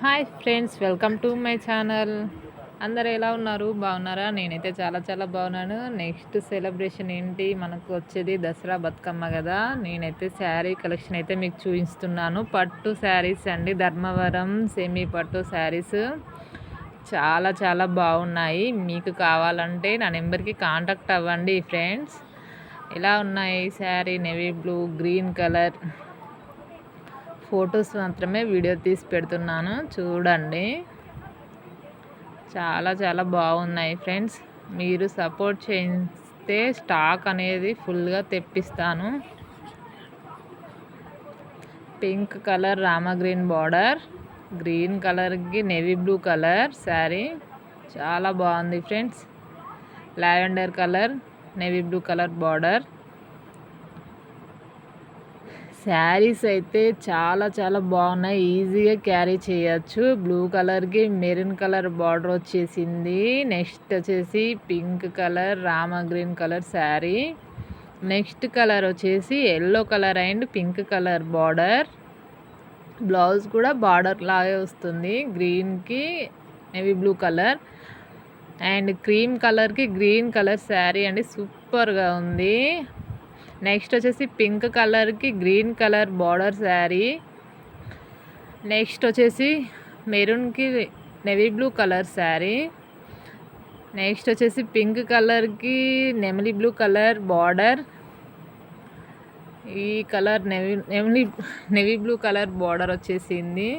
Hi friends welcome to my channel. అందరు ఎలా ఉన్నారు? బాగున్నారా? నేనైతే చాలా చాలా బాగున్నాను. నెక్స్ట్ సెలబ్రేషన్ ఏంటి? మనకు వచ్చేది దసరా బతుకమ్మ కదా. నేనైతే శారీ కలెక్షన్ అయితే మీకు చూపిస్తున్నాను. పట్టు శారీస్ అండి ధర్మవరం సెమీ పట్టు శారీస్. చాలా చాలా బాగున్నాయి. మీకు కావాలంటే నా నెంబర్కి కాంటాక్ట్ అవ్వండి ఫ్రెండ్స్. ఎలా ఉన్నాయి saree? Navy blue green colour. Photos మాత్రమే వీడియో తీసి పెడుతున్నాను. చూడండి. చాలా చాలా బాగున్నాయి ఫ్రెండ్స్. మీరు సపోర్ట్ చేస్తే స్టాక్ అనేది ఫుల్గా తెప్పిస్తాను. Pink colour Rama green border. Green కలర్కి నెవీ బ్లూ కలర్ శారీ. చాలా బాగుంది friends. Lavender colour navy blue colour border. Sarees అయితే చాలా చాలా బాగున్నాయి. ఈజీగా క్యారీ చేయొచ్చు. బ్లూ కలర్కి మెరూన్ కలర్ బార్డర్ వచ్చేసింది. నెక్స్ట్ వచ్చేసి pink colour Rama green colour saree. Next colour వచ్చేసి yellow colour and pink colour border. Blouse కూడా బార్డర్ లాగే వస్తుంది. గ్రీన్కి navy blue colour. And cream కలర్కి గ్రీన్ కలర్ శారీ అండి. సూపర్గా ఉంది. నెక్స్ట్ వచ్చేసి పింక్ కలర్కి green colour border saree. Next వచ్చేసి మెరూన్కి navy blue colour saree. Next వచ్చేసి పింక్ కలర్కి నెమలి బ్లూ కలర్ బార్డర్. ఈ కలర్ నెవీ నెమలి నెవీ బ్లూ కలర్ బార్డర్ వచ్చేసింది.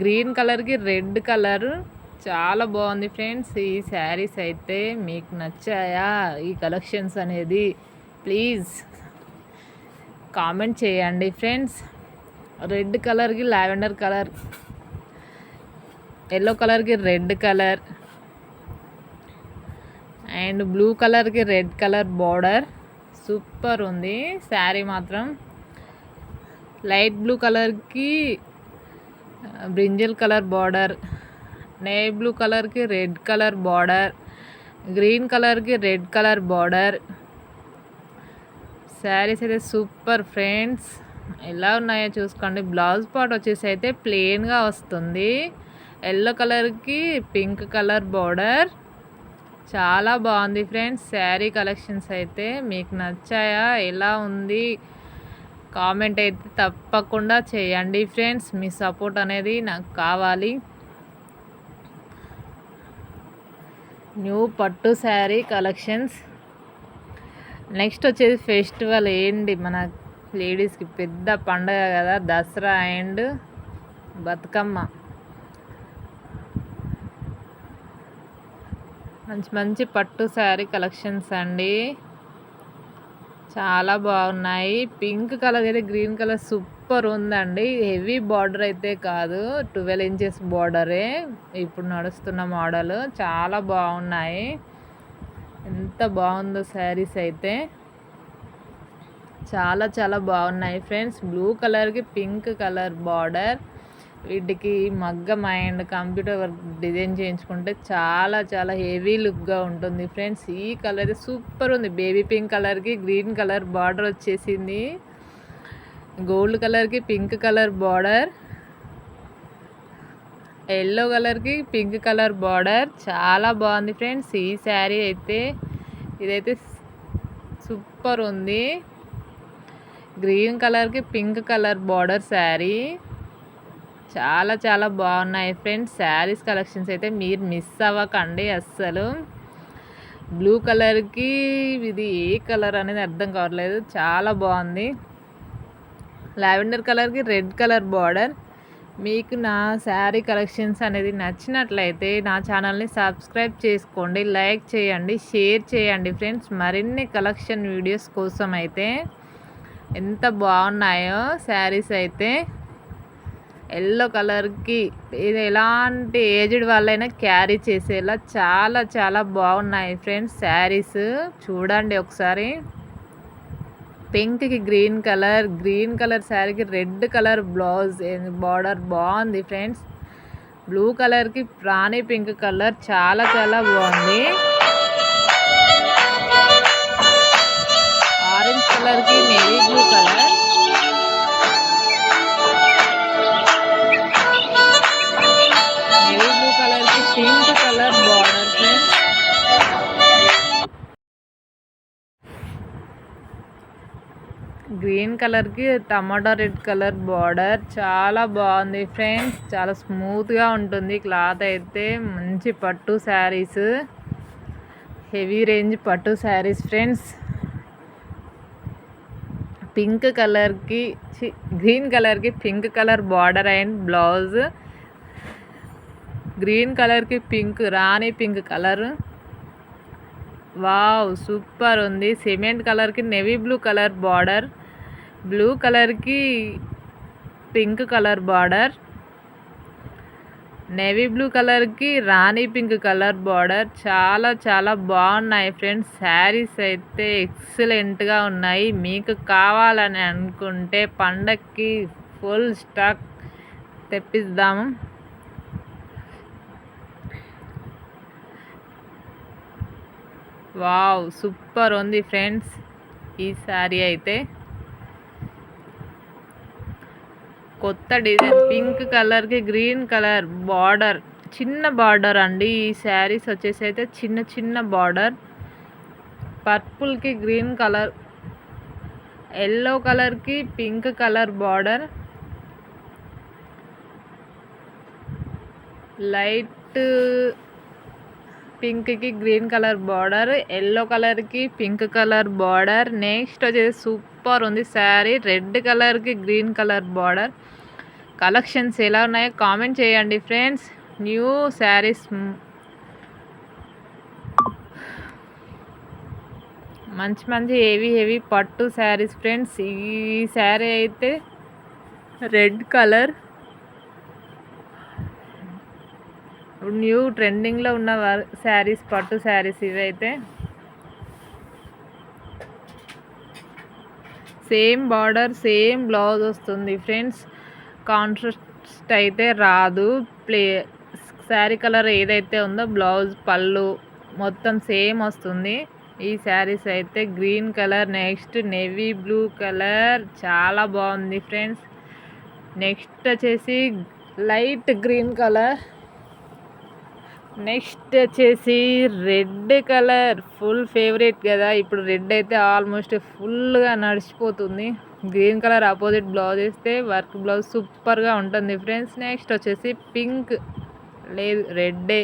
గ్రీన్ కలర్కి రెడ్ కలర్. చాలా బాగుంది ఫ్రెండ్స్. ఈ శారీస్ అయితే మీకు నచ్చాయా? ఈ కలెక్షన్స్ అనేది ప్లీజ్ కామెంట్ చేయండి ఫ్రెండ్స్. రెడ్ కలర్కి లావెండర్ కలర్. ఎల్లో కలర్కి రెడ్ కలర్. అండ్ బ్లూ కలర్కి రెడ్ కలర్ బార్డర్. సూపర్ ఉంది. శారీ మాత్రం. లైట్ బ్లూ కలర్కి బ్రింజల్ కలర్ బార్డర్. నే బ్లూ కలర్కి రెడ్ కలర్ బార్డర్. గ్రీన్ కలర్కి రెడ్ కలర్ బార్డర్. శారీస్ అయితే సూపర్ ఫ్రెండ్స్. ఎలా ఉన్నాయో చూసుకోండి. బ్లౌజ్ పార్ట్ వచ్చేసి అయితే ప్లెయిన్గా వస్తుంది. ఎల్లో కలర్కి పింక్ కలర్ బార్డర్. చాలా బాగుంది ఫ్రెండ్స్. శారీ కలెక్షన్స్ అయితే మీకు నచ్చాయా? ఎలా ఉంది? కామెంట్ అయితే తప్పకుండా చేయండి ఫ్రెండ్స్. మీ సపోర్ట్ అనేది నాకు కావాలి. న్యూ పట్టు శారీ కలెక్షన్స్. నెక్స్ట్ వచ్చేది ఫెస్టివల్ ఏంటి? మన లేడీస్కి పెద్ద పండగ కదా దసరా అండ్ బతుకమ్మ. మంచి మంచి పట్టు శారీ కలెక్షన్స్ అండి. చాలా బాగున్నాయి. పింక్ కలర్ అయితే గ్రీన్ కలర్ సూపర్ ఉందండి. హెవీ బార్డర్ అయితే కాదు. ట్వెల్వ్ ఇంచెస్ బార్డరే. ఇప్పుడు నడుస్తున్న మోడల్. చాలా బాగున్నాయి. ఎంత బాగుందో శారీస్ అయితే. చాలా చాలా బాగున్నాయి ఫ్రెండ్స్. బ్లూ కలర్కి పింక్ కలర్ బార్డర్. వీటికి మగ్గం అండ్ కంప్యూటర్ వర్క్ డిజైన్ చేయించుకుంటే చాలా చాలా హెవీ లుక్గా ఉంటుంది ఫ్రెండ్స్. ఈ కలర్ అయితే సూపర్ ఉంది. బేబీ పింక్ కలర్కి గ్రీన్ కలర్ బార్డర్ వచ్చేసింది. గోల్డ్ కలర్కి పింక్ కలర్ బార్డర్. ఎల్లో కలర్కి పింక్ కలర్ బార్డర్. చాలా బాగుంది ఫ్రెండ్స్. ఈ శారీ అయితే ఇదైతే సూపర్ ఉంది. గ్రీన్ కలర్కి పింక్ కలర్ బార్డర్ శారీ. చాలా చాలా బాగున్నాయి ఫ్రెండ్స్. శారీస్ కలెక్షన్స్ అయితే మీరు మిస్ అవ్వకండి అస్సలు. బ్లూ కలర్కి ఇది ఏ కలర్ అనేది అర్థం కావట్లేదు. చాలా బాగుంది. లావెండర్ కలర్కి రెడ్ కలర్ బార్డర్. మీకు నా శారీ కలెక్షన్స్ అనేది నచ్చినట్లయితే నా ఛానల్ని సబ్స్క్రైబ్ చేసుకోండి లైక్ చేయండి షేర్ చేయండి ఫ్రెండ్స్. మరిన్ని కలెక్షన్ వీడియోస్ కోసం అయితే ఎంత బాగున్నాయో శారీస్ అయితే ఎల్లో కలర్కి ఇది ఎలాంటి ఏజ్డ్ వాళ్ళైనా క్యారీ చేసేలా చాలా చాలా బాగున్నాయి ఫ్రెండ్స్ శారీస్. చూడండి ఒకసారి. పింక్కి గ్రీన్ కలర్ గ్రీన్ కలర్ శారీకి రెడ్ కలర్ బ్లౌజ్ బార్డర్ బాగుంది ఫ్రెండ్స్. బ్లూ కలర్కి ప్రాణి పింక్ కలర్ చాలా చాలా బాగుంది. ఆరెంజ్ కలర్కి నేవీ గ్రీన్ కలర్కి టమాటా రెడ్ కలర్ బార్డర్. చాలా బాగుంది ఫ్రెండ్స్. చాలా స్మూత్గా ఉంటుంది. క్లాత్ అయితే మంచి పట్టు శారీస్. హెవీ రేంజ్ పట్టు శారీస్ ఫ్రెండ్స్. పింక్ కలర్కి గ్రీన్ కలర్కి pink colour border and blouse. Green కలర్కి pink rani pink colour. Wow super ఉంది. సిమెంట్ కలర్కి navy blue colour border blue కలర్కి pink colour border navy blue కలర్కి రాణి పింక్ కలర్ బార్డర్. చాలా చాలా బాగున్నాయి ఫ్రెండ్స్. శారీస్ అయితే ఎక్సలెంట్గా ఉన్నాయి. మీకు కావాలని అనుకుంటే పండక్కి ఫుల్ స్టాక్ తెప్పిద్దాము. వావ్ సూపర్ ఉంది ఫ్రెండ్స్. ఈ శారీ అయితే కొత్త డిజైన్ పింక్ కలర్కి గ్రీన్ కలర్ బార్డర్. చిన్న బార్డర్ అండి ఈ శారీస్ వచ్చేసి అయితే చిన్న చిన్న బార్డర్. పర్పుల్కి గ్రీన్ కలర్ ఎల్లో కలర్కి పింక్ కలర్ బార్డర్. లైట్ పింక్కి గ్రీన్ కలర్ బార్డర్ ఎల్లో కలర్కి పింక్ కలర్ బార్డర్. నెక్స్ట్ వచ్చేసి సూపర్ ఉంది శారీ రెడ్ కలర్కి గ్రీన్ కలర్ బార్డర్. కలెక్షన్స్ ఎలా ఉన్నాయో కామెంట్ చేయండి ఫ్రెండ్స్. న్యూ శారీస్ మంచి మంచి హెవీ హెవీ పట్టు శారీస్ ఫ్రెండ్స్. ఈ శారీ అయితే రెడ్ కలర్ న్యూ ట్రెండింగ్లో ఉన్న శారీస్ పట్టు శారీస్ ఇవైతే సేమ్ బార్డర్ సేమ్ బ్లౌజ్ వస్తుంది. ఫ్రెండ్స్ కాంట్రాస్ట్ అయితే రాదు. ప్లే శారీ కలర్ ఏదైతే ఉందో బ్లౌజ్ పళ్ళు మొత్తం సేమ్ వస్తుంది. ఈ శారీస్ అయితే green colour next navy blue colour చాలా బాగుంది. ఫ్రెండ్స్ నెక్స్ట్ వచ్చేసి లైట్ గ్రీన్ కలర్ నెక్స్ట్ వచ్చేసి రెడ్ కలర్ ఫుల్ ఫేవరెట్ కదా. ఇప్పుడు రెడ్ అయితే ఆల్మోస్ట్ ఫుల్గా నడిచిపోతుంది. గ్రీన్ కలర్ ఆపోజిట్ బ్లౌజ్ వేస్తే వర్క్ బ్లౌజ్ సూపర్గా ఉంటుంది ఫ్రెండ్స్. నెక్స్ట్ వచ్చేసి పింక్ లేదు రెడ్డే.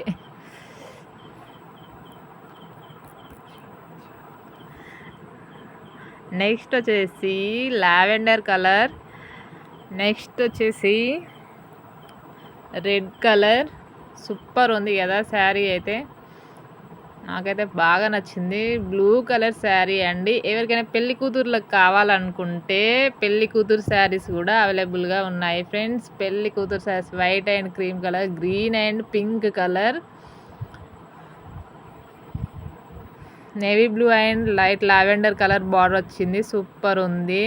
నెక్స్ట్ వచ్చేసి లావెండర్ కలర్. నెక్స్ట్ వచ్చేసి రెడ్ కలర్. సూపర్ ఉంది కదా శారీ అయితే. నాకైతే బాగా నచ్చింది. బ్లూ కలర్ శారీ అండి. ఎవరికైనా పెళ్ళి కూతుర్లకు కావాలనుకుంటే పెళ్ళి కూతురు శారీస్ కూడా అవైలబుల్గా ఉన్నాయి ఫ్రెండ్స్. పెళ్ళి కూతురు saris white and cream colour green and pink colour. Navy blue and light lavender colour border వచ్చింది. సూపర్ ఉంది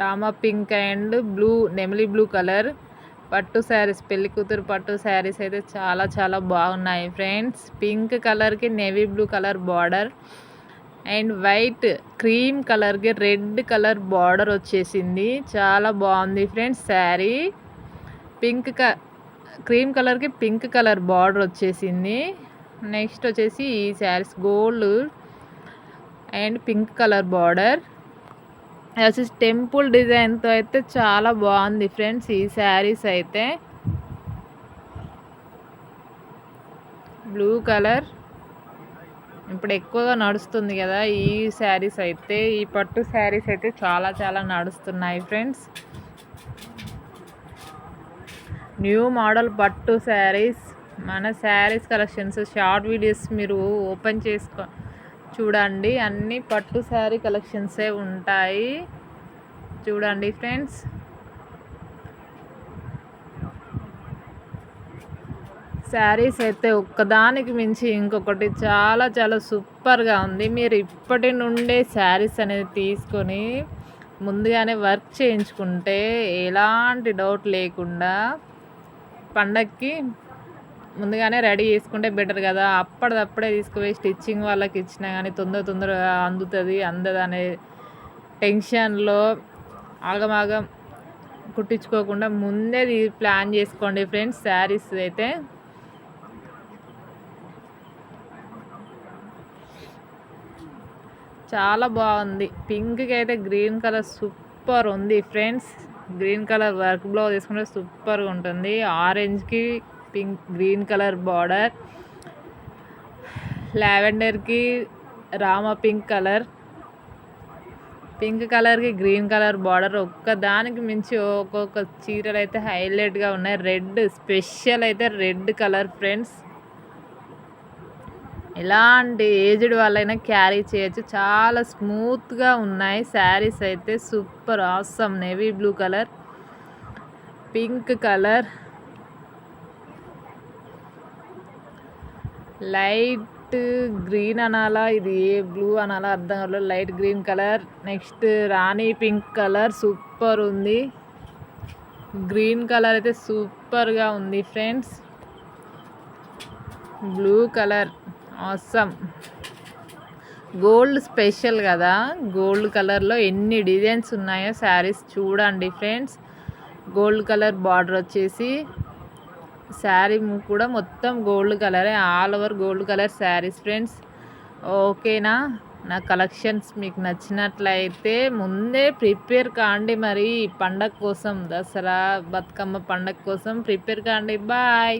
రామ పింక్ అండ్ బ్లూ నెమిలి బ్లూ కలర్. పట్టు శారీస్ పెళ్ళి కూతురు పట్టు శారీస్ అయితే చాలా చాలా బాగున్నాయి ఫ్రెండ్స్. పింక్ కలర్కి navy blue colour border. And white cream కలర్కి రెడ్ కలర్ బార్డర్ వచ్చేసింది. చాలా బాగుంది ఫ్రెండ్స్ శారీ. పింక్ క క్రీమ్ కలర్కి పింక్ కలర్ బార్డర్ వచ్చేసింది. నెక్స్ట్ వచ్చేసి ఈ saris gold and pink colour border. వచ్చేసి టెంపుల్ డిజైన్తో అయితే చాలా బాగుంది ఫ్రెండ్స్ ఈ శారీస్ అయితే. Blue colour. ఇప్పుడు ఎక్కువగా నడుస్తుంది కదా ఈ శారీస్ అయితే. ఈ పట్టు శారీస్ అయితే చాలా చాలా నడుస్తున్నాయి ఫ్రెండ్స్. న్యూ మోడల్ పట్టు శారీస్. మన శారీస్ కలెక్షన్స్ షార్ట్ వీడియోస్ మీరు ఓపెన్ చేసుకో చూడండి అన్ని పట్టు శారీ కలెక్షన్సే ఉంటాయి. చూడండి ఫ్రెండ్స్. శారీస్ అయితే ఒక్కదానికి మించి ఇంకొకటి చాలా చాలా సూపర్గా ఉంది. మీరు ఇప్పటి నుండే శారీస్ అనేది తీసుకొని ముందుగానే వర్క్ చేయించుకుంటే ఎలాంటి డౌట్ లేకుండా పండక్కి ముందుగానే రెడీ చేసుకుంటే బెటర్ కదా. అప్పటిదప్పుడే తీసుకుపోయి స్టిచ్చింగ్ వాళ్ళకి ఇచ్చినా కానీ తొందర తొందరగా అందుతుంది అందదు అనే టెన్షన్లో ఆగమాగం కుట్టించుకోకుండా ముందే ప్లాన్ చేసుకోండి ఫ్రెండ్స్ శారీస్ అయితే. చాలా బాగుంది. పింక్కి అయితే గ్రీన్ కలర్ సూపర్ ఉంది friends. Green colour work blouse తీసుకుంటే సూపర్గా ఉంటుంది. ఆరెంజ్కి పింక్ గ్రీన్ కలర్ బార్డర్. లావెండర్కి రామ పింక్ కలర్. పింక్ కలర్కి గ్రీన్ కలర్ బార్డర్. ఒక్క దానికి మించి ఒక్కొక్క చీరలు అయితే హైలైట్గా ఉన్నాయి. రెడ్ స్పెషల్ అయితే రెడ్ కలర్ ఫ్రెండ్స్. ఎలాంటి ఏజ్డ్ వాళ్ళైనా క్యారీ చేయొచ్చు. చాలా స్మూత్గా ఉన్నాయి. శారీస్ అయితే super awesome navy blue colour. Pink colour. Light green అనాలా? ఇది ఏ బ్లూ అనాలా? అర్థం కావట్లేదు లైట్ గ్రీన్ కలర్. నెక్స్ట్ రాణి పింక్ కలర్. సూపర్ ఉంది. గ్రీన్ కలర్ అయితే సూపర్గా ఉంది friends. Blue colour. Awesome. Gold special కదా? గోల్డ్ కలర్లో ఎన్ని డిజైన్స్ ఉన్నాయో శారీస్ చూడండి ఫ్రెండ్స్. గోల్డ్ కలర్ బార్డర్ వచ్చేసి శారీ కూడా మొత్తం గోల్డ్ కలరే all over gold colour saris friends ఓకేనా నా? కలెక్షన్స్ మీకు నచ్చినట్లయితే ముందే ప్రిపేర్ కాండి మరి పండగ కోసం దసరా బతుకమ్మ పండగ కోసం ప్రిపేర్ కాండి. బాయ్